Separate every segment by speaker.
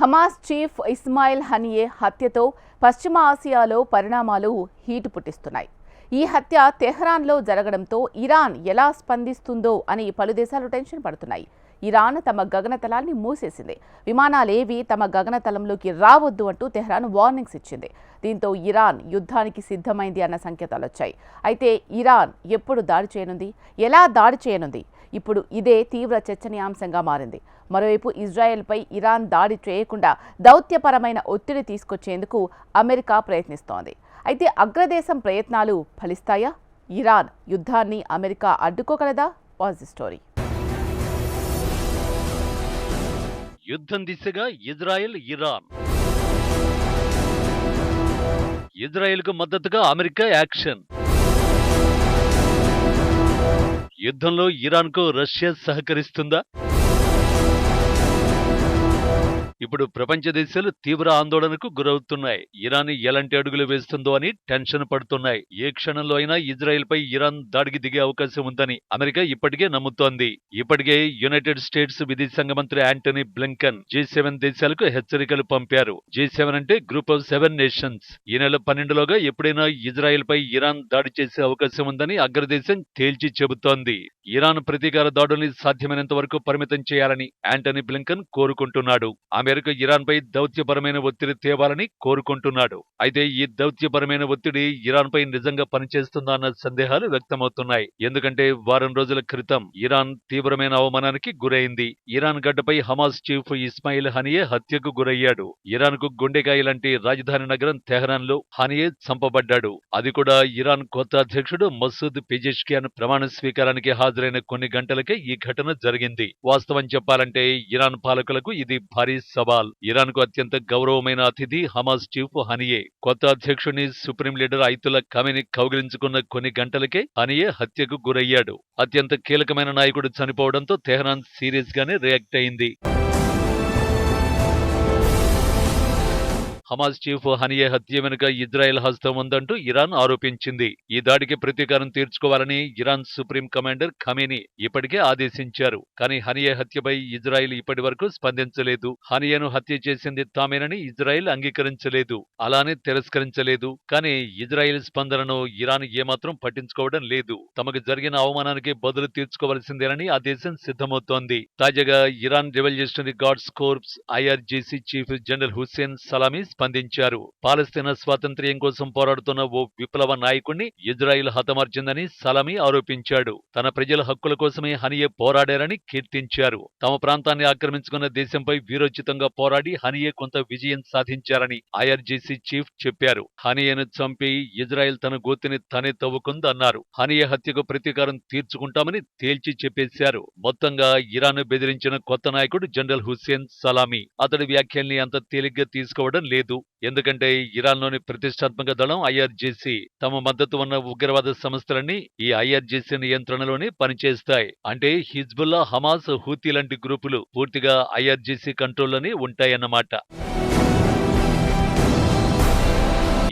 Speaker 1: Hamas chief Ismail Haniyeh హత్యతో పశ్చిమ ఆసియాలో పరిణామాలు హీటు పుట్టిస్తున్నాయి. ఈ హత్య తెహ్రాన్లో జరగడంతో ఇరాన్ ఎలా స్పందిస్తుందో అని పలు దేశాలు టెన్షన్ పడుతున్నాయి. ఇరాన్ తమ గగనతలాన్ని మూసేసింది. విమానాలేవి తమ గగనతలంలోకి రావద్దు అంటూ తెహ్రాన్ వార్నింగ్స్ ఇచ్చింది. దీంతో ఇరాన్ యుద్ధానికి సిద్ధమైంది అన్న సంకేతాలు వచ్చాయి. అయితే ఇరాన్ ఎప్పుడు దాడి చేయనుంది? ఎలా దాడి చేయనుంది? ఇప్పుడు ఇదే తీవ్ర చర్చనీయాంశంగా మారింది. మరోవైపు ఇజ్రాయెల్పై ఇరాన్ దాడి చేయకుండా దౌత్యపరమైన ఒత్తిడి తీసుకొచ్చేందుకు అమెరికా ప్రయత్నిస్తోంది. అయితే అగ్రదేశం ప్రయత్నాలు ఫలిస్తాయా? ఇరాన్ యుద్ధాన్ని అమెరికా అడ్డుకోగలదా? What's the story.
Speaker 2: యుద్ధం దిశగా ఇజ్రాయెల్ ఇరాన్. ఇజ్రాయెల్కు మద్దతుగా అమెరికా యాక్షన్. యుద్ధంలో ఇరాన్కు రష్యా సహకరిస్తుందా? ఇప్పుడు ప్రపంచ దేశాలు తీవ్ర ఆందోళనకు గురవుతున్నాయి. ఇరాన్ ఎలాంటి అడుగులు వేస్తుందో అని టెన్షన్ పడుతున్నాయి. ఏ క్షణంలో అయినా ఇజ్రాయెల్ పై ఇరాన్ దాడికి దిగే అవకాశం ఉందని అమెరికా ఇప్పటికే నమ్ముతోంది. ఇప్పటికే యునైటెడ్ స్టేట్స్ విదేశాంగ మంత్రి యాంటనీ బ్లింకన్ జీ సెవెన్ దేశాలకు హెచ్చరికలు పంపారు. జీ సెవెన్ అంటే గ్రూప్ ఆఫ్ సెవెన్ నేషన్స్. ఈ నెల పన్నెండులోగా ఎప్పుడైనా ఇజ్రాయెల్ పై ఇరాన్ దాడి చేసే అవకాశం ఉందని అగ్రదేశం తేల్చి చెబుతోంది. ఇరాన్ ప్రతీకార దాడుల్ని సాధ్యమైనంత వరకు పరిమితం చేయాలని యాంటనీ బ్లింకన్ కోరుకుంటున్నాడు. ఆ అమెరికా ఇరాన్పై దౌత్యపరమైన ఒత్తిడి తేవాలని కోరుకుంటున్నాడు. అయితే ఈ దౌత్యపరమైన ఒత్తిడి ఇరాన్పై నిజంగా పనిచేస్తుందా అన్న సందేహాలు వ్యక్తమవుతున్నాయి. ఎందుకంటే వారం రోజుల క్రితం ఇరాన్ తీవ్రమైన అవమానానికి గురైంది. ఇరాన్ గడ్డపై హమాస్ చీఫ్ ఇస్మాయిల్ హనియే హత్యకు గురయ్యాడు. ఇరాన్కు గుండెకాయ లాంటి రాజధాని నగరం తెహరాన్లో హనియే చంపబడ్డాడు. అది కూడా ఇరాన్ కొత్త అధ్యక్షుడు మసూద్ పిజెష్కియాన్ ప్రమాణ స్వీకారానికి హాజరైన కొన్ని గంటలకే ఈ ఘటన జరిగింది. వాస్తవం చెప్పాలంటే ఇరాన్ పాలకులకు ఇది భారీ సవాల్. ఇరాన్కు అత్యంత గౌరవమైన అతిథి హమాస్ చీఫ్ హనియే. కొత్త అధ్యక్షుని సుప్రీం లీడర్ ఐతుల కమిని కౌగిలించుకున్న కొన్ని గంటలకే హనియే హత్యకు గురయ్యాడు. అత్యంత కీలకమైన నాయకుడు చనిపోవడంతో తెహరాన్ సీరియస్ గానే రియాక్ట్ అయింది. హమాజ్ చీఫ్ హనియే హత్య వెనుక ఇజ్రాయెల్ హస్తం ఉందంటూ ఇరాన్ ఆరోపించింది. ఈ దాడికి ప్రతీకారం తీర్చుకోవాలని ఇరాన్ సుప్రీం కమాండర్ ఖమేని ఇప్పటికే ఆదేశించారు. కానీ హనియే హత్యపై ఇజ్రాయెల్ ఇప్పటి వరకు స్పందించలేదు. హనియను హత్య చేసింది తామేనని ఇజ్రాయెల్ అంగీకరించలేదు. అలానే తిరస్కరించలేదు. కానీ ఇజ్రాయెల్ స్పందనను ఇరాన్ ఏమాత్రం పట్టించుకోవడం లేదు. తమకు జరిగిన అవమానానికి బదులు తీర్చుకోవాల్సిందేనని ఆ దేశం సిద్ధమవుతోంది. తాజాగా Iran revolutionary guards corps IRGC chief general Hussein Salami స్పందించారు. పాలస్తీనా స్వాతంత్ర్యం కోసం పోరాడుతున్న ఓ విప్లవ నాయకుణ్ణి ఇజ్రాయిల్ హతమార్చిందని సలామీ ఆరోపించాడు. తన ప్రజల హక్కుల కోసమే హనియే పోరాడారని కీర్తించారు. తమ ప్రాంతాన్ని ఆక్రమించుకున్న దేశంపై వీరోచితంగా పోరాడి హనియే కొంత విజయం సాధించారని ఐఆర్జీసీ చీఫ్ చెప్పారు. హనియేను చంపి ఇజ్రాయెల్ తన గోతిని తనే తవ్వుకుందన్నారు. హనియే హత్యకు ప్రతీకారం తీర్చుకుంటామని తేల్చి చెప్పేశారు. మొత్తంగా ఇరాన్ బెదిరించిన కొత్త నాయకుడు జనరల్ హుస్సేన్ సలామీ. అతడి వ్యాఖ్యల్ని అంత తేలిగ్గా తీసుకోవడం లేదు. ఎందుకంటే ఇరాన్లోని ప్రతిష్టాత్మక దళం ఐఆర్జీసీ తమ మద్దతు ఉన్న ఉగ్రవాద సంస్థలన్నీ ఈ ఐఆర్జీసీ నియంత్రణలోనే పనిచేస్తాయి. అంటే హిజ్బుల్లా హమాస్ హూతీ లాంటి గ్రూపులు పూర్తిగా ఐఆర్జీసీ కంట్రోల్లోనే ఉంటాయన్నమాట.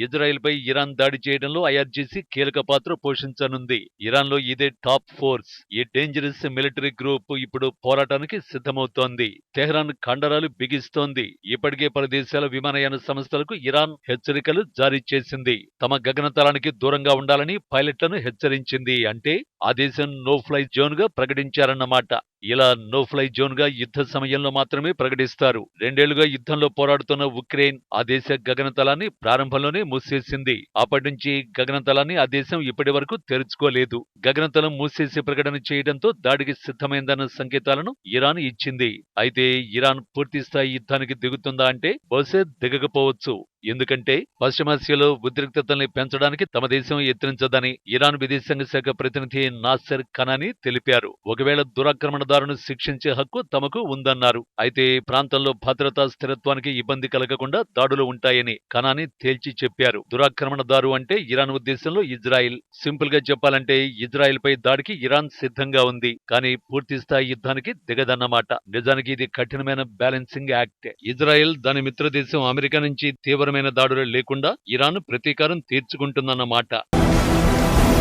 Speaker 2: ఇజ్రాయెల్పై ఇరాన్ దాడి చేయడంలో ఐఆర్జీసీ కీలక పాత్ర పోషించనుంది. ఇరాన్లో ఇదే టాప్ ఫోర్స్. ఈ డేంజరస్ మిలిటరీ గ్రూప్ ఇప్పుడు పోరాటానికి సిద్ధమవుతోంది. తెహ్రాన్ కండరాలు బిగిస్తోంది. ఇప్పటికే పలు దేశాల విమానయాన సంస్థలకు ఇరాన్ హెచ్చరికలు జారీ చేసింది. తమ గగనతలానికి దూరంగా ఉండాలని పైలట్లను హెచ్చరించింది. అంటే ఆ దేశం నో ఫ్లై జోన్గా ప్రకటించారన్నమాట. ఇలా నో ఫ్లై జోన్గా యుద్ధ సమయంలో మాత్రమే ప్రకటిస్తారు. రెండేళ్ళుగా యుద్ధంలో పోరాడుతున్న ఉక్రెయిన్ ఆ దేశ గగనతలాన్ని ప్రారంభంలోనే మూసేసింది. అప్పటి నుంచి గగనతలాన్ని ఆ దేశం ఇప్పటి వరకు తెరుచుకోలేదు. గగనతలం మూసేసి ప్రకటన చేయడంతో దాడికి సిద్ధమైందన్న సంకేతాలను ఇరాన్ ఇచ్చింది. అయితే ఇరాన్ పూర్తిస్థాయి యుద్ధానికి దిగుతుందా అంటే బహుశా దిగకపోవచ్చు. ఎందుకంటే పశ్చిమాసియాలో ఉద్రిక్తతల్ని పెంచడానికి తమ దేశం యత్నించదని ఇరాన్ విదేశాంగ శాఖ ప్రతినిధి నాసర్ ఖనాని తెలిపారు. ఒకవేళ దురాక్రమణదారును శిక్షించే హక్కు తమకు ఉందన్నారు. అయితే ప్రాంతంలో భద్రతా స్థిరత్వానికి ఇబ్బంది కలగకుండా దాడులు ఉంటాయని కనాని తేల్చి చెప్పారు. దురాక్రమణదారు అంటే ఇరాన్ ఉద్దేశంలో ఇజ్రాయిల్. సింపుల్గా చెప్పాలంటే ఇజ్రాయిల్ పై దాడికి ఇరాన్ సిద్ధంగా ఉంది. కానీ పూర్తి స్థాయి యుద్ధానికి దిగదన్నమాట. నిజానికి ఇది కఠినమైన బ్యాలెన్సింగ్ యాక్ట్. ఇజ్రాయెల్ దాని మిత్రదేశం అమెరికా నుంచి తీవ్ర తీవ్రమైన దాడులు లేకుండా ఇరాన్ ప్రతీకారం తీర్చుకుంటుందన్నమాట.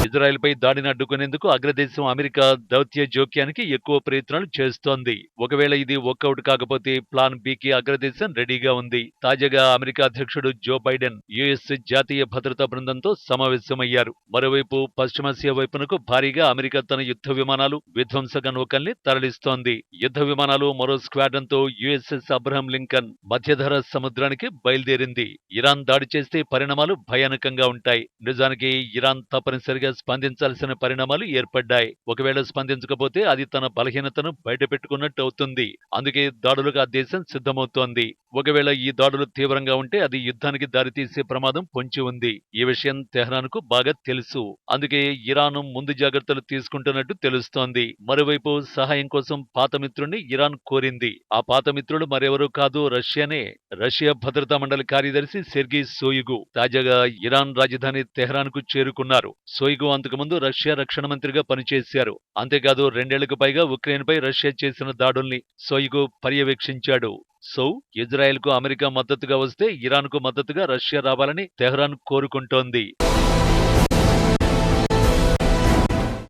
Speaker 2: ఇజ్రాయెల్పై దాడిని అడ్డుకునేందుకు అగ్రదేశం అమెరికా దౌత్య జోక్యానికి ఎక్కువ ప్రయత్నాలు చేస్తోంది. ఒకవేళ ఇది వర్కౌట్ కాకపోతే ప్లాన్ బికి అగ్రదేశం రెడీగా ఉంది. తాజాగా అమెరికా అధ్యక్షుడు జో బైడెన్ యుఎస్ జాతీయ భద్రతా బృందంతో సమావేశమయ్యారు. మరోవైపు పశ్చిమాసియా వైపునకు భారీగా అమెరికా తన యుద్ధ విమానాలు విధ్వంసక నౌకల్ని తరలిస్తోంది. యుద్ధ విమానాలు మరో స్క్వాడ్రన్తో యుఎస్ఎస్ అబ్రహం లింకన్ మధ్యధర సముద్రానికి బయలుదేరింది. ఇరాన్ దాడి చేస్తే పరిణామాలు భయానకంగా ఉంటాయి. నిజానికి ఇరాన్ తప్పనిసరిగా స్పందించాల్సిన పరిణామాలు ఏర్పడ్డాయి. ఒకవేళ స్పందించకపోతే అది తన బలహీనతను బయటపెట్టుకున్నట్టు అవుతుంది. అందుకే దాడులకు ఆ దేశం సిద్ధమవుతోంది. ఒకవేళ ఈ దాడులు తీవ్రంగా ఉంటే అది యుద్ధానికి దారితీసే ప్రమాదం పొంచి ఉంది. ఈ విషయం తెహ్రాన్కు బాగా తెలుసు. అందుకే ఇరాన్ ముందు జాగ్రత్తలు తీసుకుంటున్నట్టు తెలుస్తోంది. మరోవైపు సహాయం కోసం పాత మిత్రుణ్ణి ఇరాన్ కోరింది. ఆ పాత మిత్రుడు మరెవరూ కాదు రష్యానే. రష్యా భద్రతా మండలి కార్యదర్శి సెర్గీ సోయిగు. తాజాగా ఇరాన్ రాజధాని తెహ్రాన్కు చేరుకున్నారు. సోయిగు అంతకుముందు రష్యా రక్షణ మంత్రిగా పనిచేశారు. అంతేకాదు రెండేళ్ళకు పైగా ఉక్రెయిన్ పై రష్యా చేసిన దాడుల్ని సోయిగు పర్యవేక్షించాడు. సో ఇజ్రాయెల్కు అమెరికా మద్దతుగా వస్తే ఇరాన్కు మద్దతుగా రష్యా రావాలని తెహ్రాన్ కోరుకుంటోంది.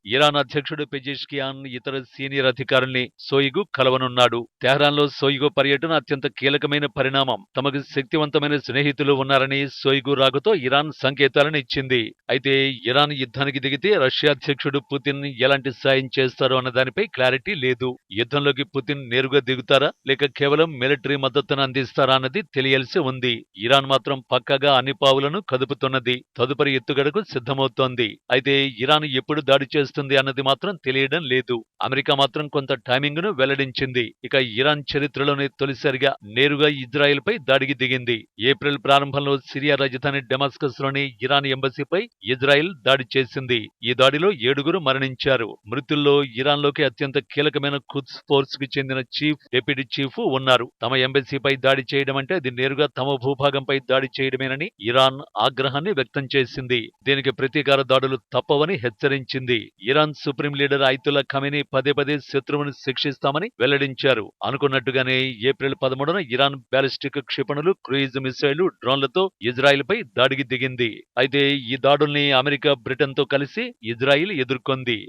Speaker 2: ఇరాన్ అధ్యక్షుడు పెజెష్కియాన్ ఇతర సీనియర్ అధికారుల్ని సోయిగు కలవనున్నాడు. తెహ్రాన్లో సోయిగు పర్యటన అత్యంత కీలకమైన పరిణామం. తమకు శక్తివంతమైన స్నేహితులు ఉన్నారని సోయిగు రాకతో ఇరాన్ సంకేతాలను ఇచ్చింది. అయితే ఇరాన్ యుద్ధానికి దిగితే రష్యా అధ్యక్షుడు పుతిన్ ఎలాంటి సాయం చేస్తారో అన్న దానిపై క్లారిటీ లేదు. యుద్ధంలోకి పుతిన్ నేరుగా దిగుతారా? లేక కేవలం మిలిటరీ మద్దతును అందిస్తారా అన్నది తెలియాల్సి ఉంది. ఇరాన్ మాత్రం పక్కాగా అన్ని పావులను కదుపుతున్నది. తదుపరి ఎత్తుగడకు సిద్ధమవుతోంది. అయితే ఇరాన్ ఎప్పుడు దాడి చేస్తుంది అన్నది మాత్రం తెలియడం లేదు. అమెరికా మాత్రం కొంత టైమింగ్ను వెల్లడించింది. ఇక ఇరాన్ చరిత్రలోనే తొలిసారిగా నేరుగా ఇజ్రాయెల్ పై దాడికి దిగింది. ఏప్రిల్ ప్రారంభంలో సిరియా రాజధాని డెమాస్కస్లోని ఇరాన్ ఎంబసీపై ఇజ్రాయెల్ దాడి చేసింది. ఈ దాడిలో ఏడుగురు మరణించారు. మృతుల్లో ఇరాన్లోకి అత్యంత కీలకమైన కుద్స్ ఫోర్స్కి చెందిన చీఫ్ డిప్యూటీ చీఫ్ ఉన్నారు. తమ ఎంబసీపై దాడి చేయడం అంటే అది నేరుగా తమ భూభాగంపై దాడి చేయడమేనని ఇరాన్ ఆగ్రహాన్ని వ్యక్తం చేసింది. దీనికి ప్రతీకార దాడులు తప్పవని హెచ్చరించింది. Iran supreme leader Ayatollah Khamenei పదే పదే శత్రువును శిక్షిస్తామని వెల్లడించారు. అనుకున్నట్టుగానే ఏప్రిల్ పదమూడున ఇరాన్ బ్యాలిస్టిక్ క్షిపణులు క్రూయిజ్ మిసైళ్ళు డ్రోన్లతో ఇజ్రాయెల్ పై దాడికి దిగింది. అయితే ఈ దాడుల్ని అమెరికా బ్రిటన్తో కలిసి ఇజ్రాయిల్ ఎదుర్కొంది.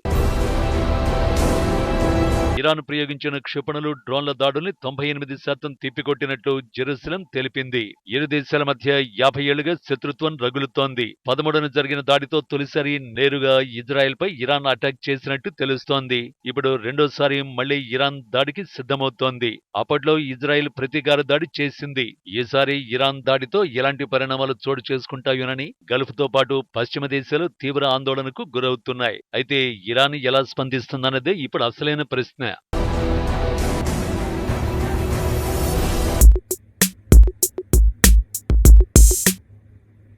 Speaker 2: ఇరాన్ ప్రయోగించిన క్షిపణులు డ్రోన్ల దాడుల్ని తొంభై ఎనిమిది శాతం తిప్పికొట్టినట్టు జెరూసలం తెలిపింది. ఇరు దేశాల మధ్య యాభై ఏళ్ళుగా శత్రుత్వం రగులుతోంది. పదమూడున జరిగిన దాడితో తొలిసారి నేరుగా ఇజ్రాయెల్ పై ఇరాన్ అటాక్ చేసినట్టు తెలుస్తోంది. ఇప్పుడు రెండోసారి మళ్ళీ ఇరాన్ దాడికి సిద్ధమవుతోంది. అప్పట్లో ఇజ్రాయెల్ ప్రతీకార దాడి చేసింది. ఈసారి ఇరాన్ దాడితో ఎలాంటి పరిణామాలు చోటు చేసుకుంటాయోనని గల్ఫ్తో పాటు పశ్చిమ దేశాలు తీవ్ర ఆందోళనకు గురవుతున్నాయి. అయితే ఇరాన్ ఎలా స్పందిస్తుందన్నదే ఇప్పుడు అసలైన ప్రశ్న.